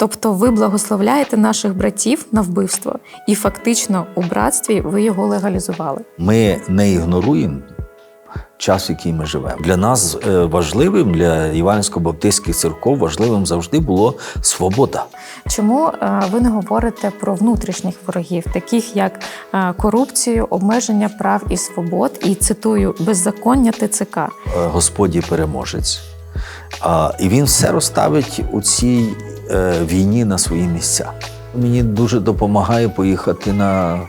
Тобто ви благословляєте наших братів на вбивство, і фактично у братстві ви його легалізували. Ми не ігноруємо час, в який ми живемо. Для нас е, важливим, для Івансько-Баптистських церков, важливим завжди було свобода. Чому е, ви не говорите про внутрішніх ворогів, таких як е, корупцію, обмеження прав і свобод, і цитую беззаконня ТЦК? Господь переможець. І він все розставить у цій війні на свої місця. Мені дуже допомагає поїхати на е,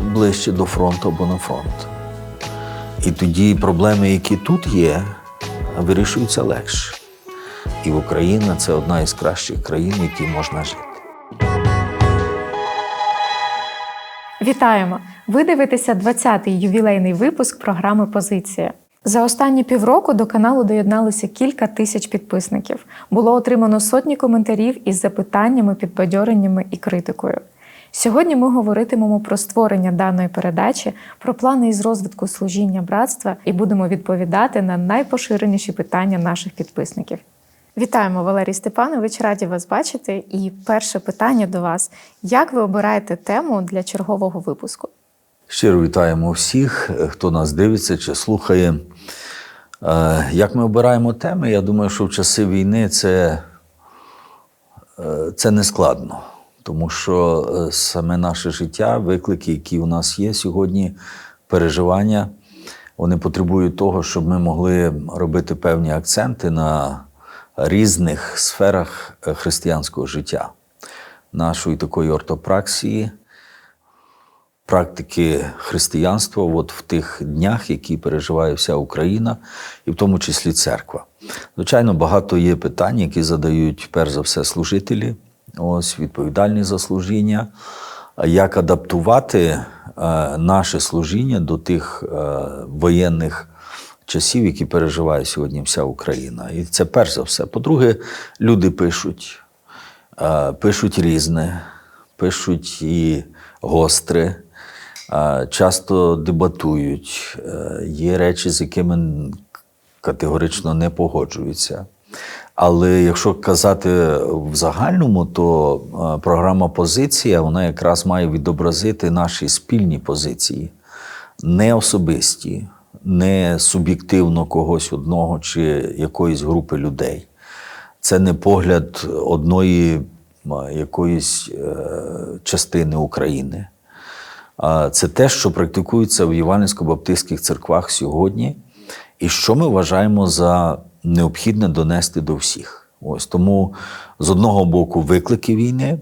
ближче до фронту або на фронт. І тоді проблеми, які тут є, вирішуються легше. І Україна це одна із кращих країн, в якій можна жити. Вітаємо! Ви дивитеся 20-й ювілейний випуск програми Позиція. За останні півроку до каналу доєдналося кілька тисяч підписників. Було отримано сотні коментарів із запитаннями, підбадьореннями і критикою. Сьогодні ми говоритимемо про створення даної передачі, про плани із розвитку служіння братства і будемо відповідати на найпоширеніші питання наших підписників. Вітаємо, Валерій Степанович, раді вас бачити. І перше питання до вас: як ви обираєте тему для чергового випуску? Щиро вітаємо всіх, е, хто нас дивиться чи слухає. Е, Як ми обираємо теми, я думаю, що в часи війни це, е, це не складно, тому що саме наше життя, виклики, які у нас є сьогодні, переживання, вони потребують того, щоб ми могли робити певні акценти на різних сферах християнського життя, нашої такої ортопраксії практики християнства от в тих днях, які переживає вся Україна, і в тому числі церква. Звичайно, багато є питань, які задають перш за все служителі, ось відповідальні за служіння. Як адаптувати е, наше служіння до тих е, воєнних часів, які переживає сьогодні вся Україна? І це перш за все. По-друге, люди пишуть, е, пишуть різне, пишуть і гостре, часто дебатують. Е, Є речі, з якими категорично не погоджуються. Але якщо казати в загальному, то е, програма Позиція вона якраз має відобразити наші спільні позиції, не особисті, не суб'єктивно когось одного чи якоїсь групи людей. Це не погляд одної якоїсь е, частини України. Це те, що практикується в Євангельсько-баптистських церквах сьогодні, і що ми вважаємо за необхідне донести до всіх. Ось тому з одного боку виклики війни,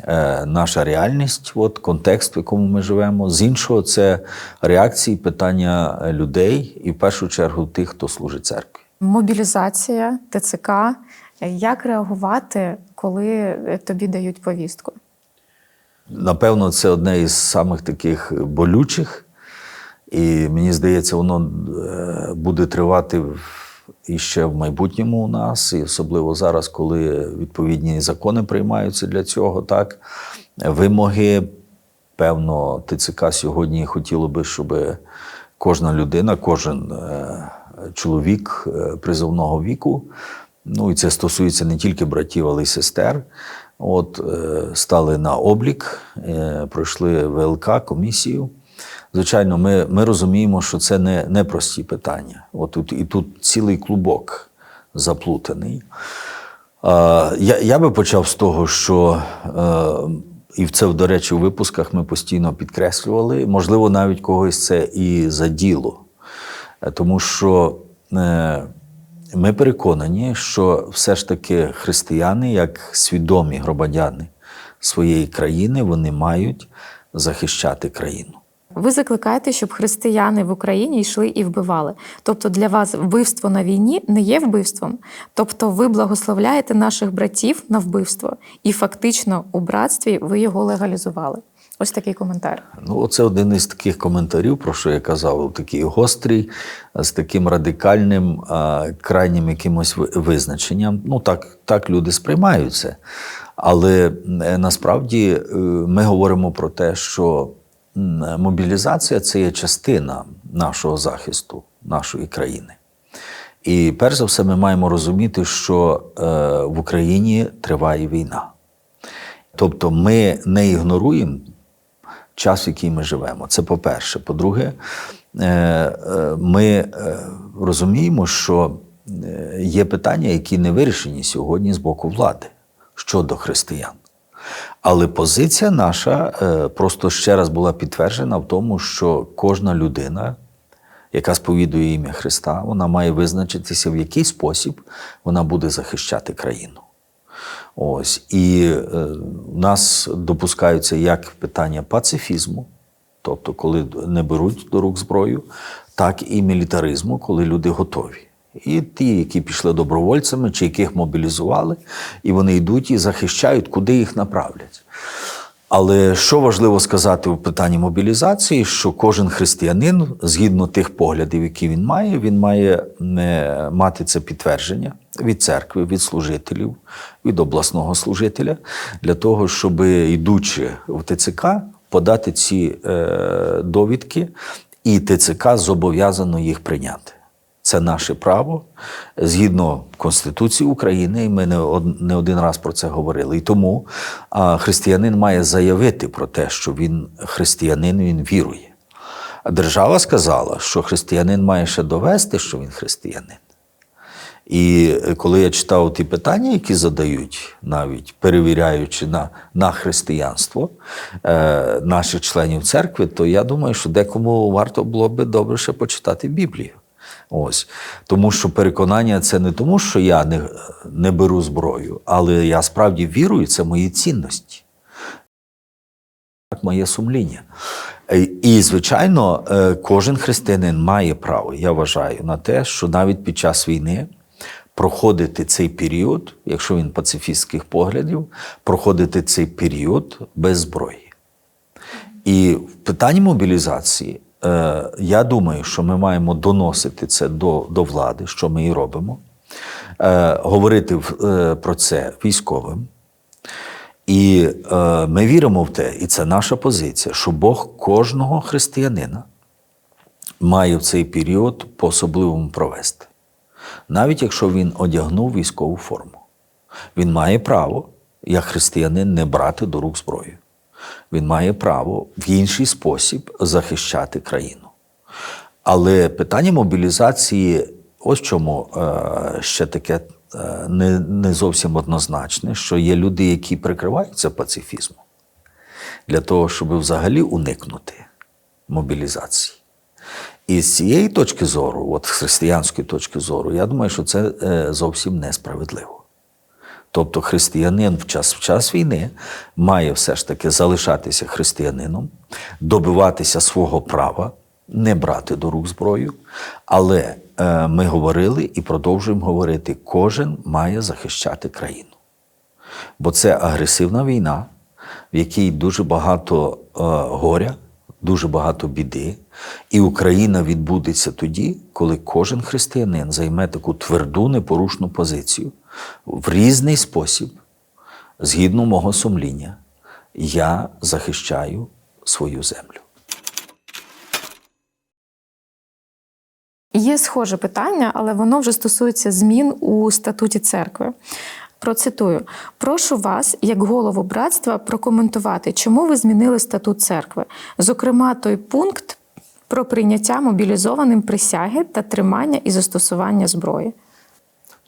е, наша реальність, от контекст, в якому ми живемо. З іншого, це реакції, питання людей, і в першу чергу тих, хто служить церкві. Мобілізація, ТЦК. Як реагувати, коли тобі дають повістку? Напевно, це одне із самих таких болючих, і мені здається, воно е, буде тривати в- іще в майбутньому у нас, і особливо зараз, коли відповідні закони приймаються для цього, так вимоги. Певно, ТЦК сьогодні хотіло би, щоб кожна людина, кожен е, чоловік е, призовного віку, ну і це стосується не тільки братів, але й сестер. От е, стали на облік, е, пройшли ВЛК комісію. Звичайно, ми, ми розуміємо, що це не, не прості питання. От і тут цілий клубок заплутаний. Я, я би почав з того, що е, і це, до речі, у випусках ми постійно підкреслювали, можливо, навіть когось це і заділо. Тому що ми переконані, що все ж таки християни, як свідомі громадяни своєї країни, вони мають захищати країну. Ви закликаєте, щоб християни в Україні йшли і вбивали. Тобто для вас вбивство на війні не є вбивством. Тобто ви благословляєте наших братів на вбивство, і фактично у братстві ви його легалізували. Ось такий коментар. Ну, це один із таких коментарів, про що я казав, такий гострий, з таким радикальним, крайнім якимось визначенням. Ну, так, так люди сприймають це. Але е, насправді е, ми говоримо про те, що мобілізація це є частина нашого захисту, нашої країни. І перш за все, ми маємо розуміти, що е, в Україні триває війна. Тобто ми не ігноруємо час, в який ми живемо. Це по-перше. По-друге, е, е, ми розуміємо, що є питання, які не вирішені сьогодні з боку влади щодо християн. Але позиція наша е, просто ще раз була підтверджена в тому, що кожна людина, яка сповідує ім'я Христа, вона має визначитися, в який спосіб вона буде захищати країну. Ось. І е, у нас допускаються як питання пацифізму, тобто, коли не беруть до рук зброю, так і мілітаризму, коли люди готові. І ті, які пішли добровольцями, чи яких мобілізували, і вони йдуть і захищають, куди їх направлять. Але що важливо сказати у питанні мобілізації, що кожен християнин, згідно тих поглядів, які він має, він має е, мати це підтвердження від церкви, від служителів, від обласного служителя, для того, щоб, йдучи в ТЦК, подати ці е, довідки, і ТЦК зобов'язано їх прийняти. Це наше право згідно Конституції України, і ми не од- не один раз про це говорили. І тому християнин має заявити про те, що він християнин, він вірує. Держава сказала, що християнин має ще довести, що він християнин. І коли я читав ті питання, які задають, навіть перевіряючи на, на християнство е, наших членів церкви, то я думаю, що декому варто було би добре ще почитати Біблію. Ось. Тому що переконання це не тому, що я не, не беру зброю, але я справді вірую, це мої цінності. Моє сумління. Е, І, звичайно, е, кожен християнин має право, я вважаю, на те, що навіть під час війни проходити цей період, якщо він пацифістських поглядів, проходити цей період без зброї. І в питанні мобілізації, я думаю, що ми маємо доносити це до, до влади, що ми і робимо, е, говорити е, про це військовим. І е, ми віримо в те, і це наша позиція, що Бог кожного християнина має в цей період по-особливому провести. Навіть якщо він одягнув військову форму, він має право, як християнин, не брати до рук зброю. Він має право в інший спосіб захищати країну. Але питання мобілізації, ось чому е, ще таке е, не, зовсім однозначне, що є люди, які прикриваються пацифізмом для того, щоб взагалі уникнути мобілізації. І з цієї точки зору, от з християнської точки зору, я думаю, що це е, зовсім несправедливо. Тобто християнин в час в час війни має все ж таки залишатися християнином, добиватися свого права, не брати до рук зброю. Але е, ми говорили і продовжуємо говорити: кожен має захищати країну. Бо це агресивна війна, в якій дуже багато е, горя, дуже багато біди. І Україна відбудеться тоді, коли кожен християнин займе таку тверду, непорушну позицію в різний спосіб, згідно мого сумління, я захищаю свою землю. Є схоже питання, але воно вже стосується змін у статуті церкви. Процитую: прошу вас, як голову братства, прокоментувати, чому ви змінили статут церкви, зокрема, той пункт про прийняття мобілізованим присяги та тримання і застосування зброї.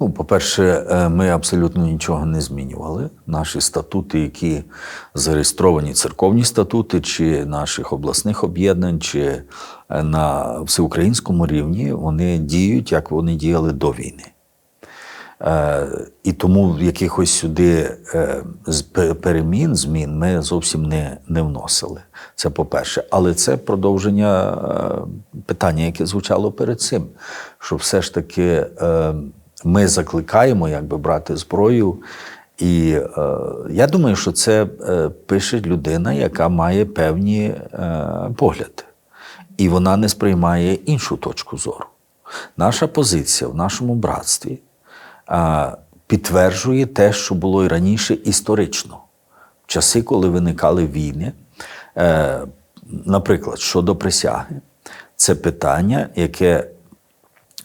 Ну, по-перше, е, ми абсолютно нічого не змінювали. Наші статути, які зареєстровані, церковні статути, чи наших обласних об'єднань, чи е, на всеукраїнському рівні, вони діють, як вони діяли до війни. Е, І тому якихось сюди е, перемін, змін ми зовсім не, не вносили. Це по-перше. Але це продовження е, питання, яке звучало перед цим, що все ж таки ми закликаємо якби брати зброю. І е, я думаю, що це е, пише людина, яка має певні е, погляди. І вона не сприймає іншу точку зору. Наша позиція в нашому братстві підтверджує те, що було і раніше історично. В часи, коли виникали війни, е, наприклад, щодо присяги, це питання, яке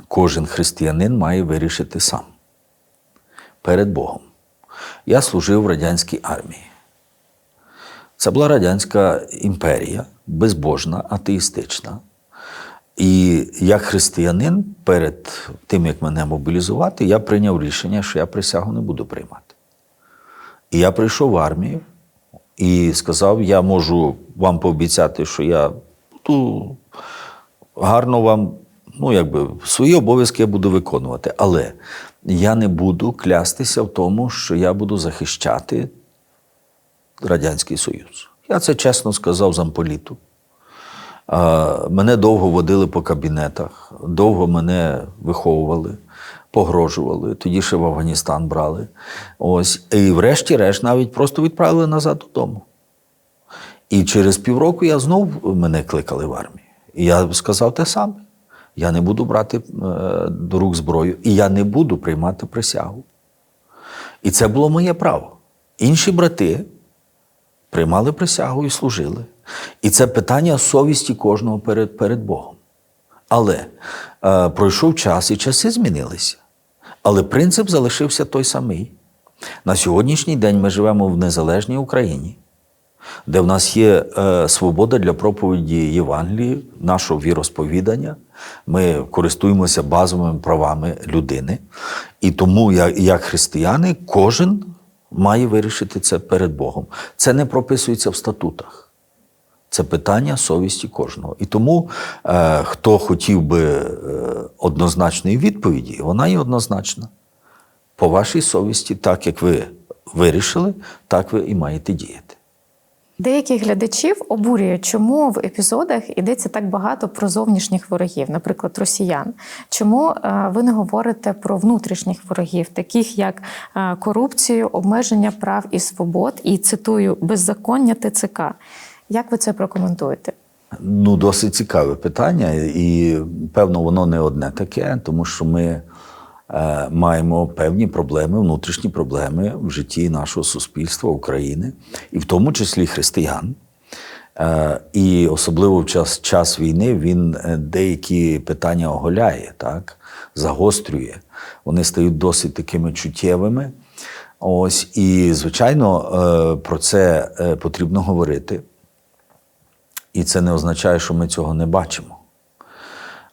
кожен християнин має вирішити сам перед Богом. Я служив в радянській армії. Це була радянська імперія, безбожна, атеїстична. І як християнин, перед тим, як мене мобілізувати, я прийняв рішення, що я присягу не буду приймати. І я прийшов в армію і сказав: я можу вам пообіцяти, що я буду гарно вам, ну, якби, свої обов'язки я буду виконувати. Але я не буду клястися в тому, що я буду захищати Радянський Союз. Я це чесно сказав замполіту. Мене довго водили по кабінетах, довго мене виховували, погрожували. Тоді ще в Афганістан брали. Ось. І врешті-решт навіть просто відправили назад додому. І через півроку я знов мене кликали в армію. І я сказав те саме. Я не буду брати е, до рук зброю, і я не буду приймати присягу. І це було моє право. Інші брати приймали присягу і служили. І це питання совісті кожного перед, перед Богом. Але е, пройшов час і часи змінилися. Але принцип залишився той самий. На сьогоднішній день ми живемо в незалежній Україні, де в нас є е, свобода для проповіді Євангелії, нашого віросповідання. Ми користуємося базовими правами людини. І тому, як, як християни, кожен має вирішити це перед Богом. Це не прописується в статутах. Це питання совісті кожного. І тому, е, хто хотів би е, однозначної відповіді, вона є однозначна. По вашій совісті, так як ви вирішили, так ви і маєте діяти. Деяких глядачів обурює, чому в епізодах йдеться так багато про зовнішніх ворогів, наприклад, росіян. Чому е, ви не говорите про внутрішніх ворогів, таких як е, корупцію, обмеження прав і свобод, і цитую беззаконня ТЦК? Як ви це прокоментуєте? Ну, досить цікаве питання, і певно, воно не одне таке, тому що ми маємо певні проблеми, внутрішні проблеми в житті нашого суспільства України, і в тому числі християн. Е, і особливо в час, час війни він е, деякі питання оголяє, так, загострює. Вони стають досить такими чуттєвими. Ось, і, звичайно, е, про це е, потрібно говорити. І це не означає, що ми цього не бачимо.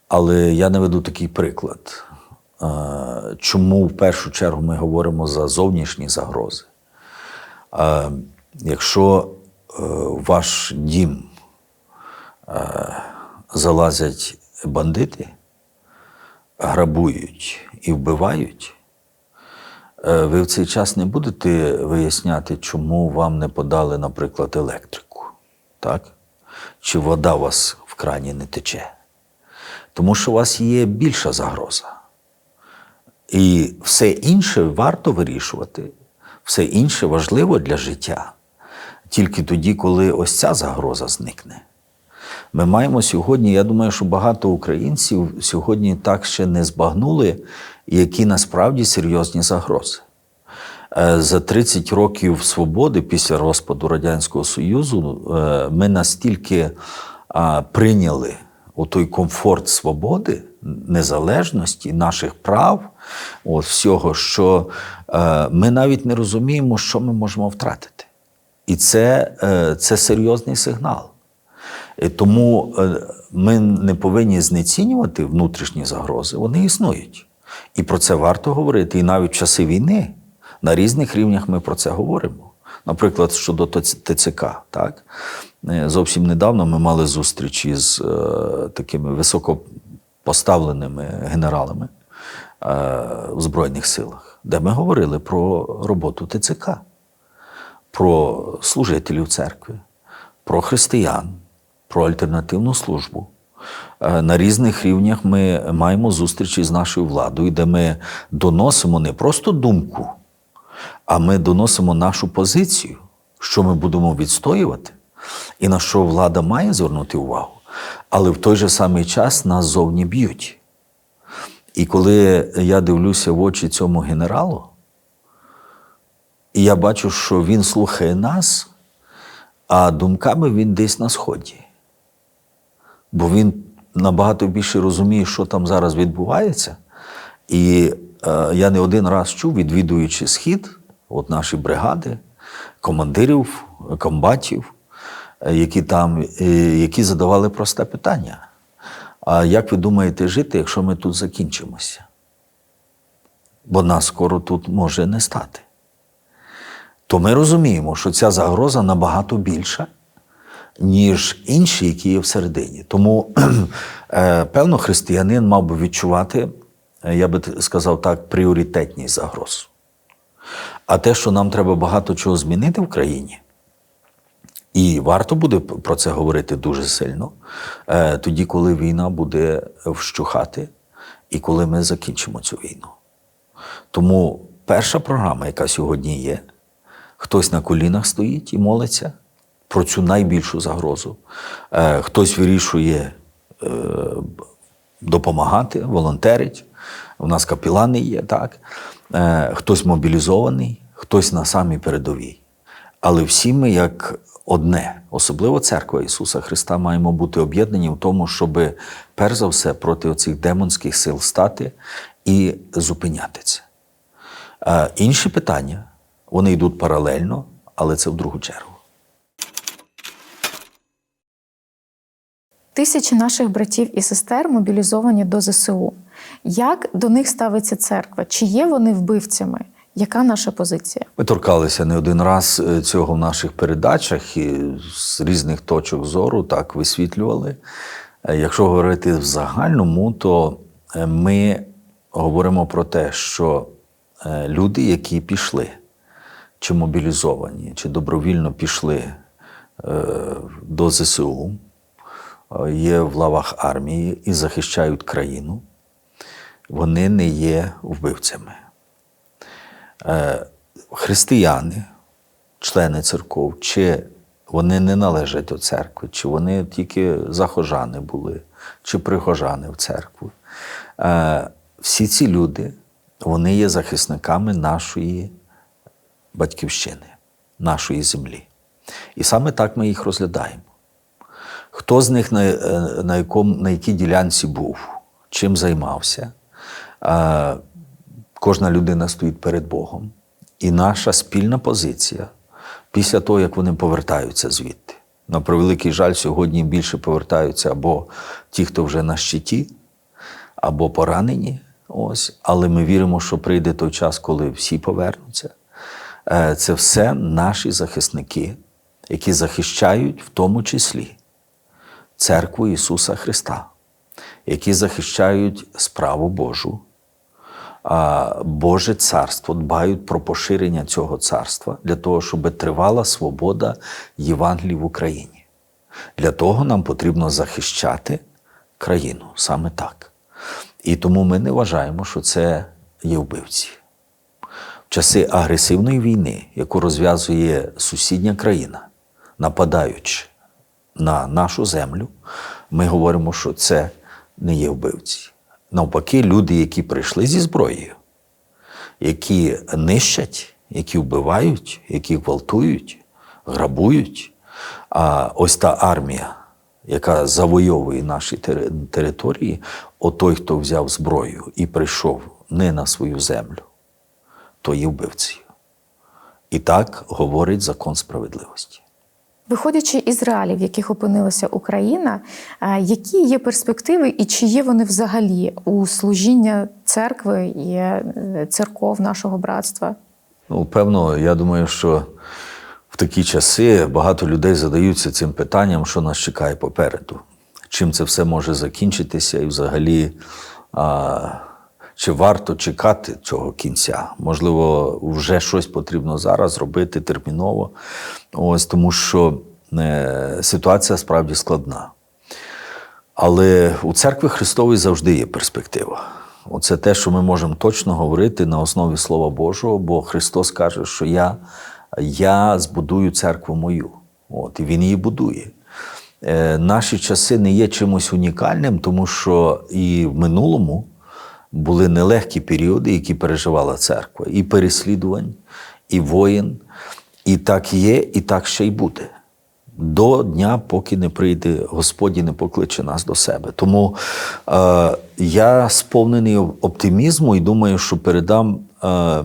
Але я наведу такий приклад. Е, Чому в першу чергу ми говоримо за зовнішні загрози? Е, Якщо е, в ваш дім е, залазять бандити, грабують і вбивають, е, ви в цей час не будете виясняти, чому вам не подали, наприклад, електрику, так? чи вода у вас в крані не тече. Тому що у вас є більша загроза. І все інше варто вирішувати, все інше важливо для життя. Тільки тоді, коли ось ця загроза зникне. Ми маємо сьогодні, я думаю, що багато українців сьогодні так ще не збагнули, які насправді серйозні загрози. Е, За 30 років свободи після розпаду Радянського Союзу е, ми настільки а, прийняли той комфорт свободи, незалежності, наших прав, от, всього, що е, ми навіть не розуміємо, що ми можемо втратити. І це, е, це серйозний сигнал. І тому е, ми не повинні знецінювати внутрішні загрози, вони існують. І про це варто говорити. І навіть в часи війни на різних рівнях ми про це говоримо. Наприклад, щодо ТЦК. Так? Е, Зовсім недавно ми мали зустріч із е, такими високопоставленими генералами в Збройних силах, де ми говорили про роботу ТЦК, про служителів церкви, про християн, про альтернативну службу. Е, На різних рівнях ми маємо зустрічі з нашою владою, де ми доносимо не просто думку, а ми доносимо нашу позицію, що ми будемо відстоювати, і на що влада має звернути увагу. Але в той же самий час нас зовні б'ють. І коли я дивлюся в очі цьому генералу, і я бачу, що він слухає нас, а думками він десь на сході. Бо він набагато більше розумію, що там зараз відбувається. І е, я не один раз чув, відвідуючи схід, от наші бригади, командирів, комбатів, е, які там, е, які задавали просте питання. А як ви думаєте жити, якщо ми тут закінчимося? Бо нас скоро тут може не стати. То ми розуміємо, що ця загроза набагато більша, ніж інші, які є всередині. Тому, е, певно, християнин мав би відчувати, е, я би сказав так, пріоритетність загроз. А те, що нам треба багато чого змінити в країні, і варто буде про це говорити дуже сильно, е, тоді, коли війна буде вщухати, і коли ми закінчимо цю війну. Тому перша програма, яка сьогодні є, хтось на колінах стоїть і молиться про цю найбільшу загрозу. Е, Хтось вирішує е, допомагати, волонтерить. У нас капілани є, так. Хтось мобілізований, хтось на самій передовій. Але всі ми, як одне, особливо церква Ісуса Христа, маємо бути об'єднані в тому, щоб перш за все проти оцих демонських сил стати і зупиняти це. Інші питання вони йдуть паралельно, але це в другу чергу. Тисячі наших братів і сестер мобілізовані до ЗСУ. Як до них ставиться церква? Чи є вони вбивцями? Яка наша позиція? Ми торкалися не один раз е, цього в наших передачах і з різних точок зору так висвітлювали. Е, Якщо говорити в загальному, то е, ми говоримо про те, що люди, які пішли, чи мобілізовані, чи добровільно пішли до ЗСУ, є в лавах армії і захищають країну, вони не є вбивцями християни, члени церков, чи вони не належать до церкви, чи вони тільки захожани були, чи прихожани в церкву. Е, всі ці люди вони є захисниками нашої батьківщини, нашої землі. І саме так ми їх розглядаємо. Хто з них на, е, на, якому, на якій ділянці був, чим займався, е, кожна людина стоїть перед Богом. І наша спільна позиція після того, як вони повертаються звідти. На превеликий жаль, сьогодні більше повертаються або ті, хто вже на щиті, або поранені. Ось. Але ми віримо, що прийде той час, коли всі повернуться. Е, Це все наші захисники, які захищають в тому числі церкву Ісуса Христа, які захищають справу Божу, Боже царство, дбають про поширення цього царства для того, щоб тривала свобода Євангелії в Україні. Для того нам потрібно захищати країну саме так. І тому ми не вважаємо, що це є вбивці. В часи агресивної війни, яку розв'язує сусідня країна, нападаючи на нашу землю, ми говоримо, що це не є вбивці. Навпаки, люди, які прийшли зі зброєю, які нищать, які вбивають, які гвалтують, грабують. А ось та армія, яка завойовує наші тери- території, отой, хто взяв зброю і прийшов не на свою землю, то є вбивцею. І так говорить закон справедливості. Виходячи із реалій, в яких опинилася Україна, е, які є перспективи і чи є вони взагалі у служіння церкви і е, церков нашого братства? Ну, певно, я думаю, що в такі часи багато людей задаються цим питанням, що нас чекає попереду. Чим це все може закінчитися, і взагалі, а, чи варто чекати цього кінця? Можливо, вже щось потрібно зараз робити терміново. Ось тому що е, ситуація справді складна. Але у церкві Христовій завжди є перспектива. Оце те, що ми можемо точно говорити на основі Слова Божого, бо Христос каже, що я, я збудую церкву мою. От, і Він її будує. Е, наші часи не є чимось унікальним, тому що і в минулому були нелегкі періоди, які переживала церква, і переслідувань, і воїн. І так є, і так ще й буде. до дня, поки не прийде Господь і не покличе нас до себе. Тому е, я сповнений оптимізму і думаю, що передам е,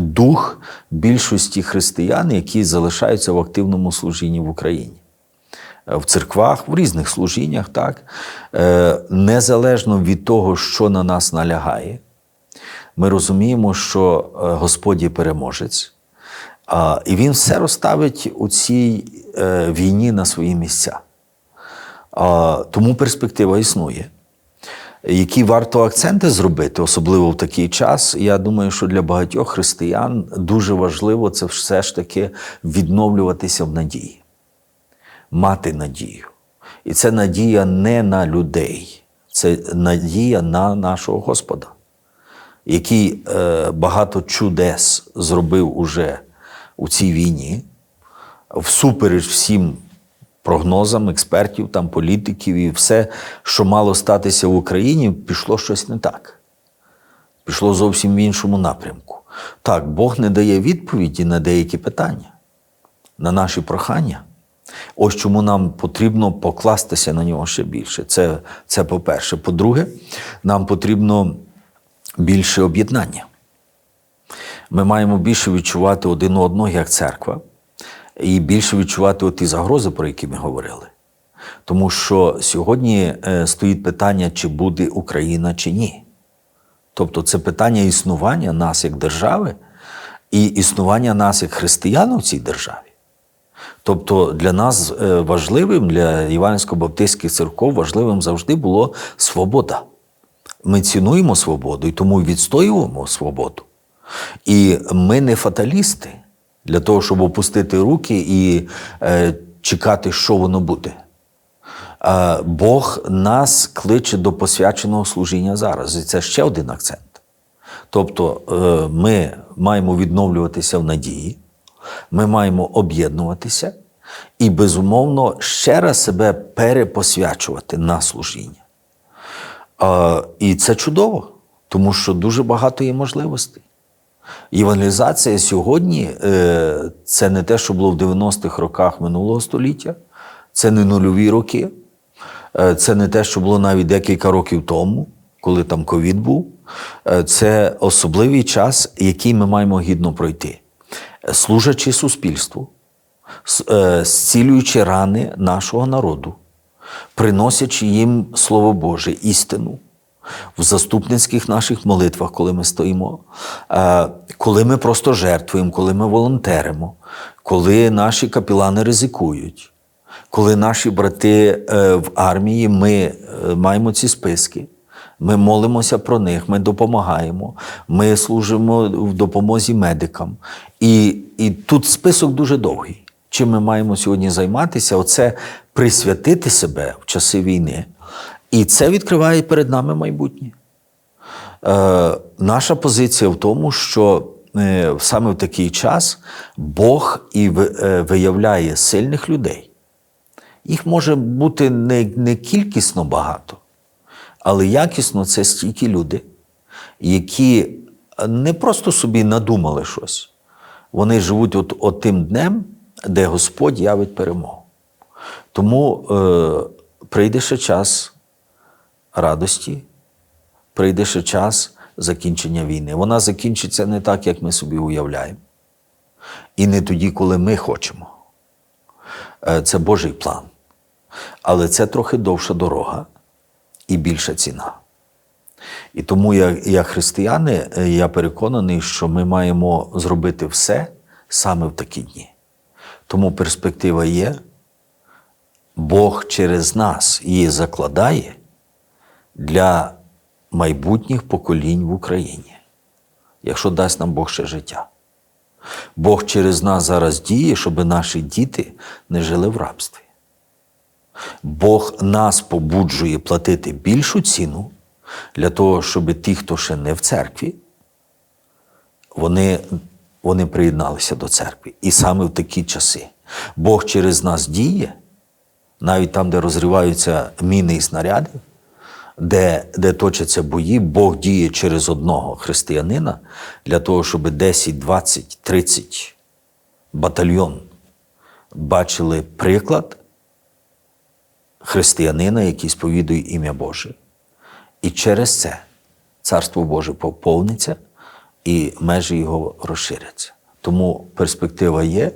дух більшості християн, які залишаються в активному служінні в Україні. В церквах, в різних служіннях, так, Е, незалежно від того, що на нас налягає, ми розуміємо, що е, Господь є переможець, і Він все розставить у цій е, війні на свої місця. Тому перспектива існує. Які варто акценти зробити, особливо в такий час, я думаю, що для багатьох християн дуже важливо це все ж таки відновлюватися в надії, мати надію. І це надія не на людей, це надія на нашого Господа який е, багато чудес зробив уже у цій війні, всупереч всім прогнозам експертів, там, політиків, і все, що мало статися в Україні, пішло щось не так. Пішло зовсім в іншому напрямку. Так, Бог не дає відповіді на деякі питання, на наші прохання. Ось чому нам потрібно покластися на нього ще більше. Це, це по-перше. По-друге, нам потрібно більше об'єднання. Ми маємо більше відчувати один одного як церква, і більше відчувати ті загрози, про які ми говорили. Тому що сьогодні е, стоїть питання, чи буде Україна чи ні. Тобто це питання існування нас як держави і існування нас як християн у цій державі. Тобто для нас е, важливим, для Івансько-Баптистських церков важливим завжди було свобода. Ми цінуємо свободу і тому відстоюємо свободу. І ми не фаталісти для того, щоб опустити руки і е, чекати, що воно буде. Е, Бог нас кличе до посвяченого служіння зараз. І це ще один акцент. Тобто е, ми маємо відновлюватися в надії, ми маємо об'єднуватися і, безумовно, ще раз себе перепосвячувати на служіння. А, і це чудово, тому що дуже багато є можливостей. Євангелізація сьогодні е, це не те, що було в 90-х роках минулого століття, це не нульові роки, е, це не те, що було навіть декілька років тому, коли там ковід був. Е, це особливий час, який ми маємо гідно пройти, служачи суспільству, е, зцілюючи рани нашого народу, приносячи їм Слово Боже, істину в заступницьких наших молитвах, коли ми стоїмо, е, коли ми просто жертвуємо, коли ми волонтеримо, коли наші капілани ризикують, коли наші брати е, в армії, ми маємо ці списки. Ми молимося про них, ми допомагаємо, ми служимо в допомозі медикам. І, і тут список дуже довгий. Чим ми маємо сьогодні займатися? Оце присвятити себе в часи війни. І це відкриває перед нами майбутнє. Е, наша позиція в тому, що е, саме в такий час Бог і е, виявляє сильних людей. Їх може бути не, не кількісно багато, але якісно це стільки люди, які не просто собі надумали щось. Вони живуть от, от тим днем, де Господь явить перемогу. Тому е, прийде ще час радості, прийде ще час закінчення війни. Вона закінчиться не так, як ми собі уявляємо. І не тоді, коли ми хочемо. Е, Це Божий план. Але це трохи довша дорога і більша ціна. І тому я, як християни, е, я переконаний, що ми маємо зробити все саме в такі дні. Тому перспектива є, Бог через нас її закладає для майбутніх поколінь в Україні, якщо дасть нам Бог ще життя. Бог через нас зараз діє, щоб наші діти не жили в рабстві. Бог нас побуджує платити більшу ціну для того, щоб ті, хто ще не в церкві, вони, вони приєдналися до церкви. І саме в такі часи Бог через нас діє, навіть там, де розриваються міни і снаряди, де, де точаться бої, Бог діє через одного християнина для того, щоб 10, 20, 30 батальйон бачили приклад християнина, який сповідує ім'я Боже. І через це Царство Боже поповниться і межі його розширяться. Тому перспектива є,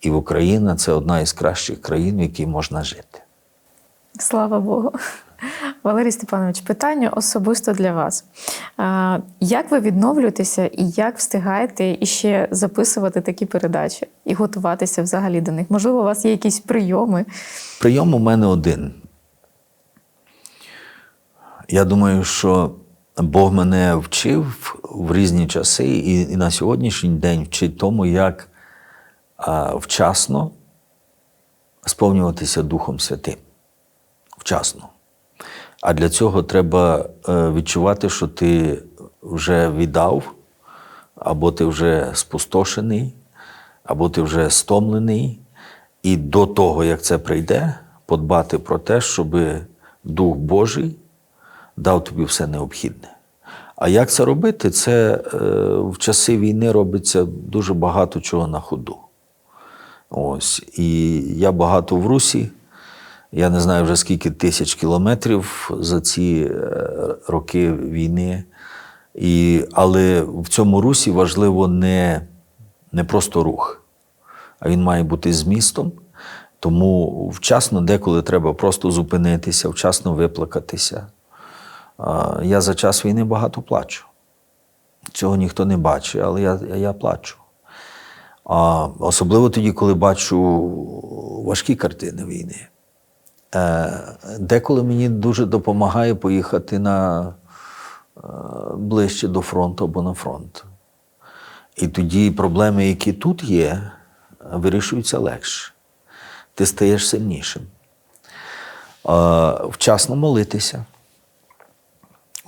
і Україна це одна із кращих країн, в якій можна жити. Слава Богу. Валерій Степанович, питання особисто для вас. Як ви відновлюєтеся і як встигаєте іще записувати такі передачі і готуватися взагалі до них? Можливо, у вас є якісь прийоми? Прийом у мене один. Я думаю, що Бог мене вчив в різні часи, і, на сьогоднішній день вчить тому, як вчасно сповнюватися Духом Святим. Вчасно. А для цього треба е, відчувати, що ти вже віддав, або ти вже спустошений, або ти вже стомлений. І до того, як це прийде, подбати про те, щоб Дух Божий дав тобі все необхідне. А як це робити? Це е, в часи війни робиться дуже багато чого на ходу. Ось. І я багато в Русі. Я не знаю вже скільки тисяч кілометрів за ці е, роки війни. І, але в цьому русі важливо не, не просто рух, а він має бути змістом. Тому вчасно деколи треба просто зупинитися, вчасно виплакатися. Я за час війни багато плачу. Цього ніхто не бачить, але я, я плачу. А, Особливо тоді, коли бачу важкі картини війни. Е, Деколи мені дуже допомагає поїхати на, е, ближче до фронту або на фронт. І тоді проблеми, які тут є, вирішуються легше. Ти стаєш сильнішим. Е, Вчасно молитися,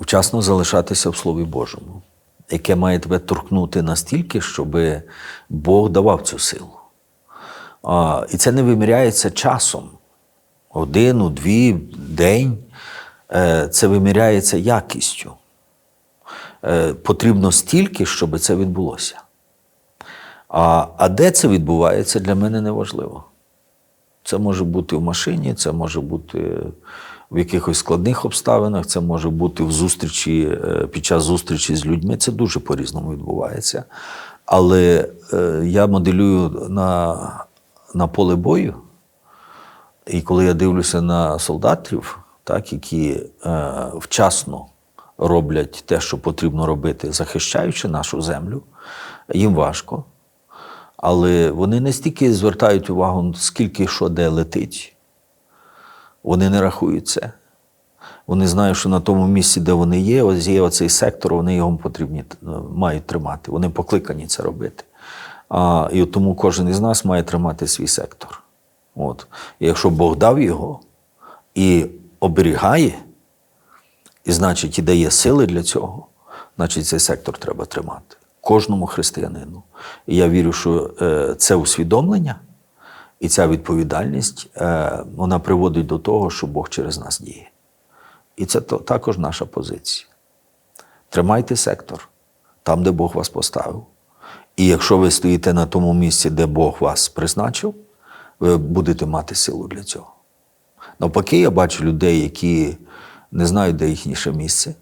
вчасно залишатися в Слові Божому, яке має тебе торкнути настільки, щоб Бог давав цю силу. І це не виміряється часом. Годину, дві, день. Е, Це виміряється якістю. Е, Потрібно стільки, щоб це відбулося. А, а де це відбувається, для мене не важливо. Це може бути в машині, це може бути в якихось складних обставинах, це може бути в зустрічі е, під час зустрічі з людьми. Це дуже по-різному відбувається. Але е, я моделюю на, на поле бою. І коли я дивлюся на солдатів, так, які е, вчасно роблять те, що потрібно робити, захищаючи нашу землю, їм важко. Але вони не стільки звертають увагу, скільки що де летить. Вони не рахують це. Вони знають, що на тому місці, де вони є, ось є оцей сектор, вони його потрібні е, мають тримати. Вони покликані це робити. А, І тому кожен із нас має тримати свій сектор. От. Якщо Бог дав його і оберігає, і значить і дає сили для цього, значить цей сектор треба тримати. Кожному християнину. І я вірю, що е, це усвідомлення і ця відповідальність е, вона приводить до того, що Бог через нас діє. І це також наша позиція. Тримайте сектор там, де Бог вас поставив. І якщо ви стоїте на тому місці, де Бог вас призначив, будете мати силу для цього. Навпаки, я бачу людей, які не знають, де їхніше місце,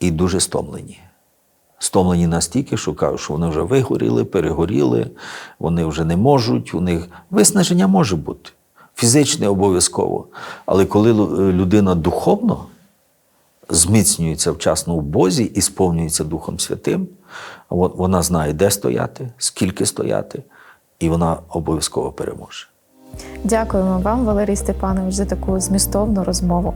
і дуже стомлені. Стомлені настільки, що кажуть, що вони вже вигоріли, перегоріли, вони вже не можуть. У них виснаження може бути, фізичне обов'язково. Але коли людина духовно зміцнюється вчасно в Бозі і сповнюється Духом Святим, вона знає, де стояти, скільки стояти, і вона обов'язково переможе. Дякуємо вам, Валерій Степанович, за таку змістовну розмову.